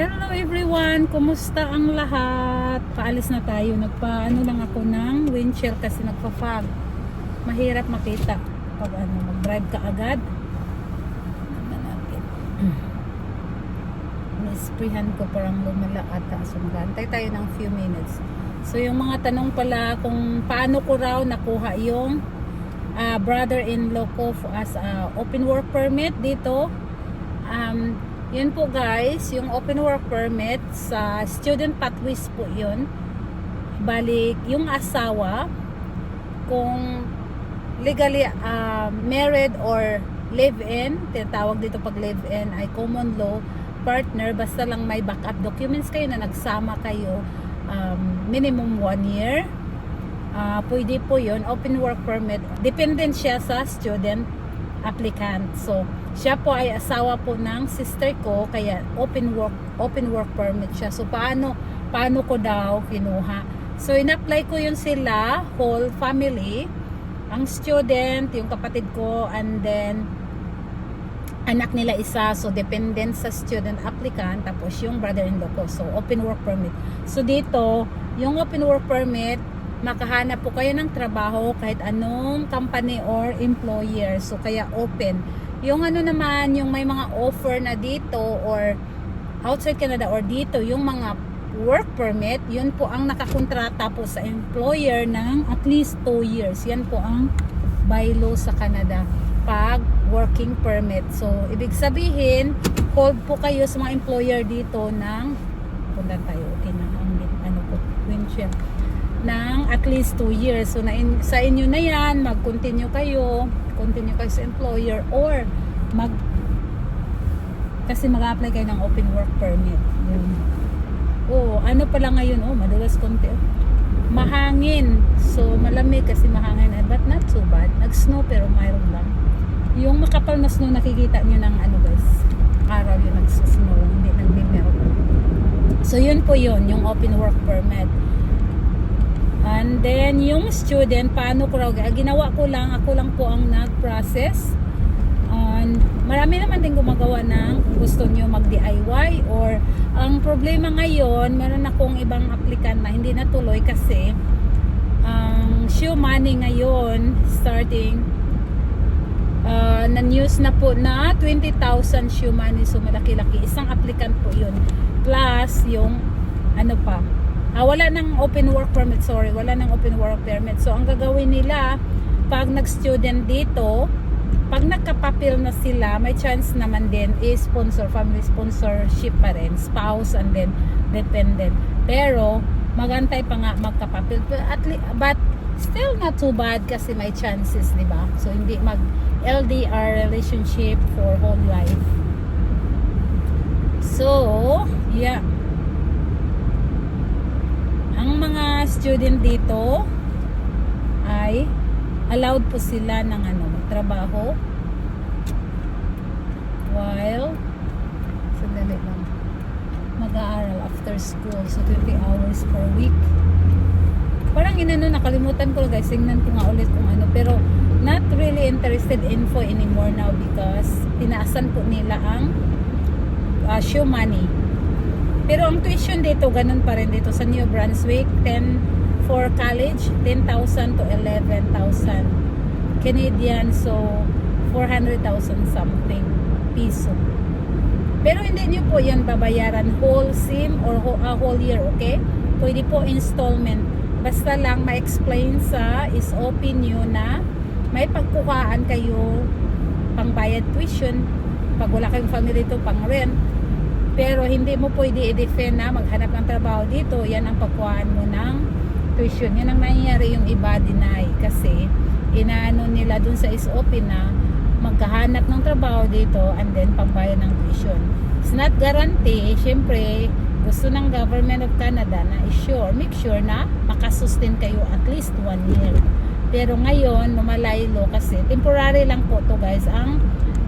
Hello everyone! Kumusta ang lahat? Paalis na tayo. Nagpaano lang ako ng windshield kasi nagpa-fog. Mahirap makita pag ano, mag-drive ka agad. Natin. Ko parang lumala ata. So magantay tayo ng few minutes. So yung mga tanong pala kung paano ko raw nakuha yung ah, brother-in-law ko as a open work permit dito. Um, yun po guys, yung open work permit sa student pathways po yun. Balik, yung asawa, kung legally uh, married or live-in, tinatawag dito pag live-in ay common law partner, basta lang may backup documents kayo na nagsama kayo um, minimum one year. Ah, pwede po yun, open work permit. Dependent siya sa student applicant. So, siya po ay asawa po ng sister ko, kaya open work open work permit siya. So, paano paano ko daw kinuha? So, in-apply ko yun sila, whole family, ang student, yung kapatid ko, and then anak nila isa, so dependent sa student applicant, tapos yung brother-in-law ko, so open work permit. So dito, yung open work permit, makahanap po kayo ng trabaho kahit anong company or employer, so kaya open. Yung ano naman, yung may mga offer na dito or outside Canada or dito, yung mga work permit, yun po ang nakakontrata po sa employer ng at least 2 years. Yan po ang bylaw sa Canada pag working permit. So, ibig sabihin, hold po kayo sa mga employer dito ng punta tayo, okay na ang ano po, windshield ng at least 2 years. So, na in, sa inyo na yan, mag-continue kayo, continue kayo sa employer or mag kasi mag-apply kayo ng open work permit. Oh, ano pala ngayon? Oh, madalas konti. Mahangin. So, malamig kasi mahangin. eh, But not so bad. Nag-snow pero mayroon lang. Yung makapal na snow, nakikita nyo ng ano guys. Araw yung nag-snow. Hindi nag-meron. So, yun po yun. Yung open work permit. And then, yung student, paano ko raw, ginawa ko lang, ako lang po ang nag-process. And marami naman din gumagawa ng gusto nyo mag-DIY or ang problema ngayon, meron akong ibang applicant na hindi natuloy kasi ang show money ngayon starting uh, na news na po na 20,000 show money so malaki-laki isang applicant po yun plus yung ano pa ah, wala ng open work permit sorry wala ng open work permit so ang gagawin nila pag nag-student dito pag nagkapapil na sila, may chance naman din is sponsor, family sponsorship pa rin, spouse and then dependent. Pero, magantay pa nga magkapapil. But, at least, but still not too bad kasi may chances, di ba? So, hindi mag LDR relationship for whole life. So, yeah. Ang student dito ay allowed po sila ng ano, magtrabaho while sandali lang mag-aaral after school. So 20 hours per week. Parang inano nakalimutan ko guys. Tingnan ko nga ulit kung ano. Pero not really interested info anymore now because tinaasan po nila ang uh, show money pero ang tuition dito ganun pa rin dito sa New Brunswick 10 for college 10,000 to 11,000 Canadian so 400,000 something piso. Pero hindi nyo po yan babayaran whole sim or ah, whole year okay? Pwede po installment. Basta lang ma-explain sa is open nyo na may pagkukaan kayo pangbayad tuition. Pag wala kayong family to pang rent pero hindi mo pwede i-defend na maghanap ng trabaho dito. Yan ang pagkuhaan mo ng tuition. Yan ang nangyayari yung iba deny. Kasi inaano nila dun sa SOP na magkahanap ng trabaho dito and then pangbayad ng tuition. It's not guarantee. Syempre gusto ng government of Canada na i-sure, make sure na makasustain kayo at least one year. Pero ngayon, lumalaylo kasi temporary lang po to guys. Ang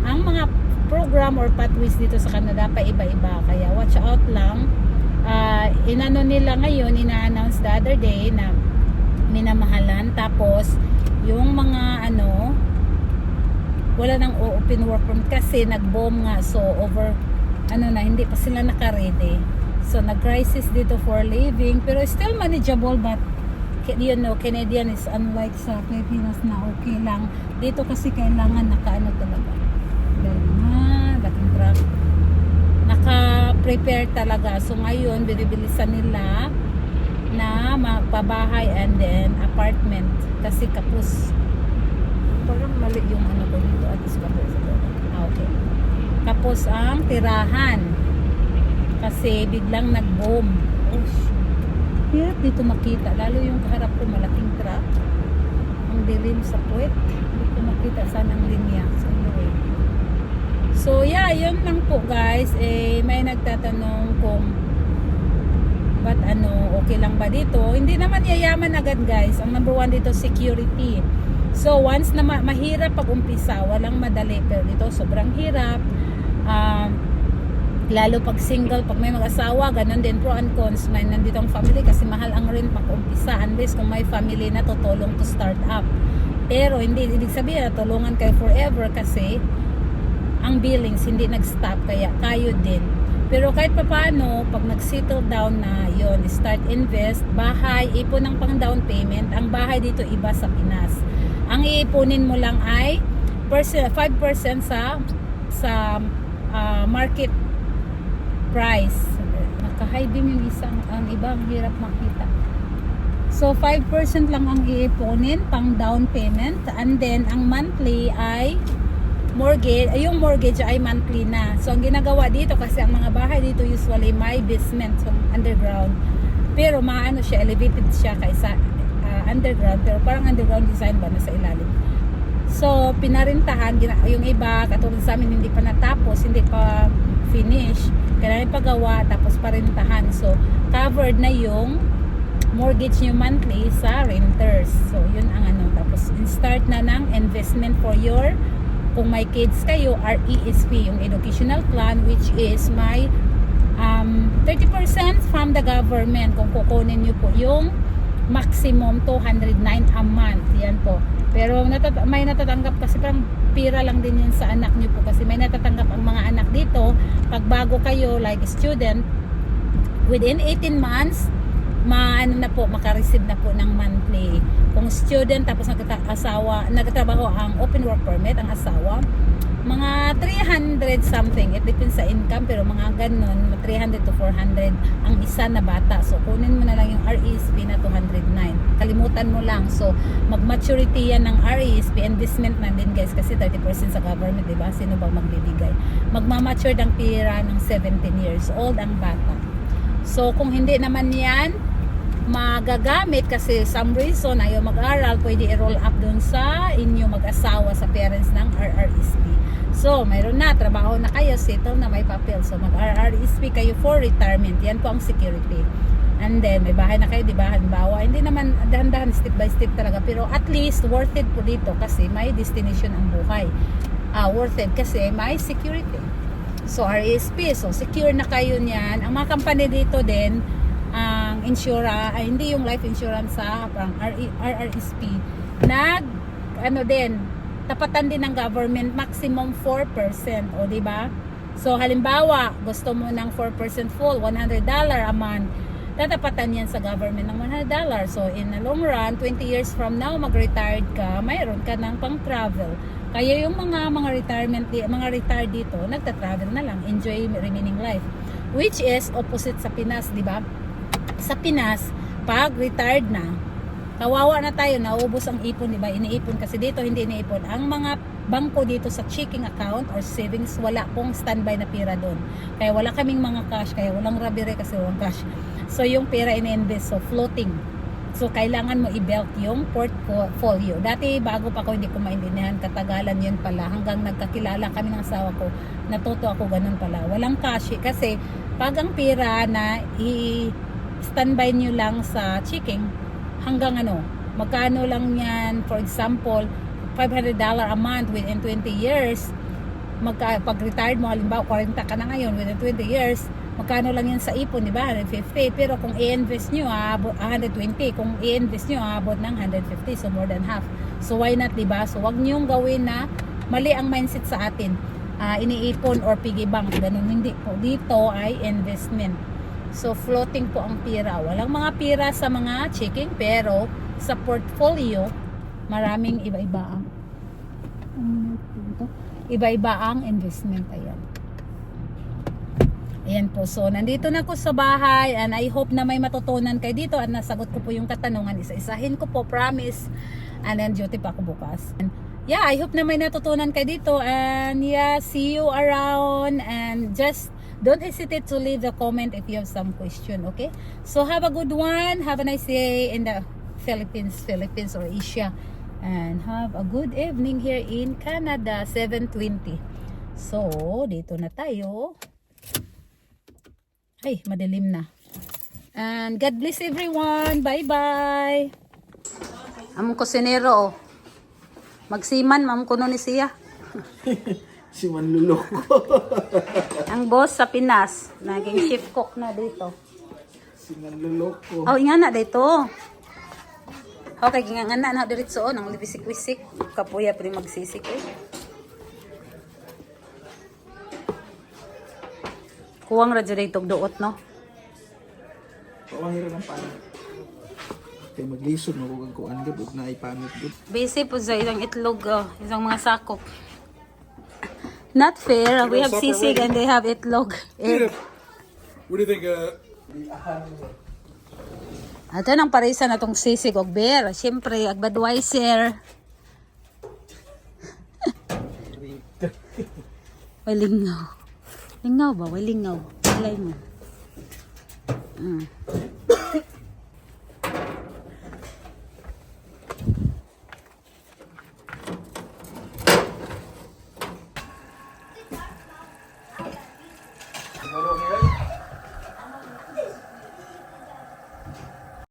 ang mga program or pathways dito sa Canada pa iba-iba. Kaya watch out lang. Ah, inano nila ngayon, ina-announce the other day na minamahalan. Tapos, yung mga ano, wala nang open work permit kasi nag-bomb nga. So, over ano na, hindi pa sila naka-ready. So, nag-crisis dito for living, pero still manageable, but you know, Canadian is unlike sa Pilipinas na okay lang. Dito kasi kailangan naka-ano talaga. Dahil na, laking truck. Naka-prepare talaga. So ngayon, binibilisan nila na magpabahay and then apartment. Kasi kapos. Parang mali yung ano ko dito. At least kapos. Ah, okay. Kapos ang tirahan. Kasi biglang nag-boom. Hirap dito makita. Lalo yung kaharap ko malaking truck. Ang dilim sa puwet. Ko makita saan ang linya. So. So, yeah, yun lang po guys. Eh, may nagtatanong kung ba't ano, okay lang ba dito? Hindi naman yayaman agad guys. Ang number one dito, security. So, once na ma- mahirap pag umpisa, walang madali. Pero dito, sobrang hirap. Um, lalo pag single, pag may mag-asawa, ganun din pro and cons. May nandito ang family kasi mahal ang rent pag umpisa unless kung may family na tutulong to start up. Pero hindi, ibig sabihin na tulungan kayo forever kasi ang billings hindi nag-stop kaya kayo din. Pero kahit papaano, pag nag-settle down na yon start invest, bahay, ipon ng pang down payment, ang bahay dito iba sa Pinas. Ang iipunin mo lang ay percent, 5% sa sa ah, market price. Naka-high beam yung isang, ang iba, ang hirap makita. So, 5% lang ang iipunin pang down payment. And then, ang monthly ay mortgage, ay yung mortgage ay monthly na. So, ang ginagawa dito, kasi ang mga bahay dito usually may basement, so underground. Pero maano siya, elevated siya kaysa ah, underground. Pero parang underground design ba, nasa ilalim. So, pinarintahan, yung iba, katulad sa amin, hindi pa natapos, hindi pa finish. Kailangan ipagawa, tapos parintahan. So, covered na yung mortgage nyo monthly sa renters. So, yun ang ano. Tapos, start na ng investment for your, kung may kids kayo, RESP, yung educational plan, which is my um, 30% from the government. Kung kukunin nyo po yung maximum 209 a month. Yan po. Pero natat- may natatanggap kasi parang pira lang din yun sa anak nyo po kasi may natatanggap ang mga anak dito pag bago kayo like student within 18 months maano na po makareceive na po ng monthly. Kung student tapos nagkata-asawa nagtatrabaho ang open work permit ang asawa mga 300 something it depends sa income pero mga ganun 300 to 400 ang isa na bata. So kunin mo na lang yung RESP na 209 kalimutan mo lang. So mag-maturity yan ng RESP investment na din guys kasi 30% sa government diba sino bang magbibigay? Magmamature ang pira ng 17 years old ang bata. So kung hindi naman yan magagamit kasi some reason ayaw mag-aral, pwede i-roll up dun sa inyo mag-asawa sa parents ng RRSP. So, mayroon na, trabaho na kayo, settle na may papel. So, mag-RRSP kayo for retirement. Yan po ang security. And then, may bahay na kayo, di ba? Halimbawa, hindi naman dahan-dahan, step by step talaga. Pero at least, worth it po dito kasi may destination ang buhay. Ah, worth it kasi may security. So, RESP. So, secure na kayo niyan. Ang mga company dito din, ang insura, ay hindi yung life insurance sa parang RRSP, nag, ano din, tapatan din ng government, maximum 4%. O, di ba? So, halimbawa, gusto mo ng 4% full, $100 a month, tatapatan yan sa government ng $100. So, in the long run, 20 years from now, mag-retired ka, mayroon ka ng pang-travel. Kaya yung mga mga retirement, mga retired dito, nagta-travel na lang, enjoy remaining life. Which is opposite sa Pinas, di ba? Sa Pinas, pag retired na, kawawa na tayo, naubos ang ipon, di ba? Iniipon kasi dito, hindi iniipon. Ang mga bangko dito sa checking account or savings, wala pong standby na pira doon. Kaya wala kaming mga cash, kaya walang rabire kasi walang cash. So, yung pera ini-invest, so floating. So, kailangan mo i-belt yung portfolio. Dati, bago pa ako, hindi ko maintindihan, katagalan yun pala. Hanggang nagkakilala kami ng asawa ko, natuto ako ganun pala. Walang cash eh. kasi pag ang pera na i-standby nyo lang sa checking, hanggang ano, magkano lang yan, for example, $500 a month within 20 years, magka, pag retired mo, halimbawa 40 ka na ngayon within 20 years, magkano lang yan sa ipon, di ba? 150. Pero kung i-invest nyo, aabot, ah, 120. Kung i-invest nyo, aabot ng 150. So, more than half. So, why not, di ba? So, wag nyong gawin na mali ang mindset sa atin. ah, iniipon or piggy bank. Ganun hindi po. Dito ay investment. So floating po ang pira. Walang mga pira sa mga checking pero sa portfolio maraming iba-iba ang ano iba-iba ang investment. Ayan. Ayan po. So, nandito na ako sa bahay and I hope na may matutunan kayo dito at nasagot ko po yung katanungan. Isa-isahin ko po, promise. And then, duty pa ako bukas. And yeah, I hope na may natutunan kayo dito. And yeah, see you around. And just don't hesitate to leave the comment if you have some question, okay? So, have a good one. Have a nice day in the Philippines, Philippines or Asia. And have a good evening here in Canada, 7.20. So, dito na tayo. Ay, madilim na. And God bless everyone. Bye-bye. Among kusinero, oh. Magsiman, ma'am kuno ni siya. Si Manluloko. Ang boss sa Pinas, naging chef cook na dito. si Manluloko. Oh, nga na dito. Okay, nga nga na na diretso oh, nang libisik-wisik. Kapuya pa rin magsisik eh. Kuwang radyo dito duot no. Pawahira ng panit. Kaya maglisod gud ug naay panit gud. Busy po sa ilang itlog, oh, isang mga sakop. Not fair. We have sisig and they have itlog. Egg. What do you think? Uh, Ato nang parisa na tong sisig og beer. Siyempre, ag Budweiser. Walingaw. Lingaw ba? Walingaw. Walay mo. Mm.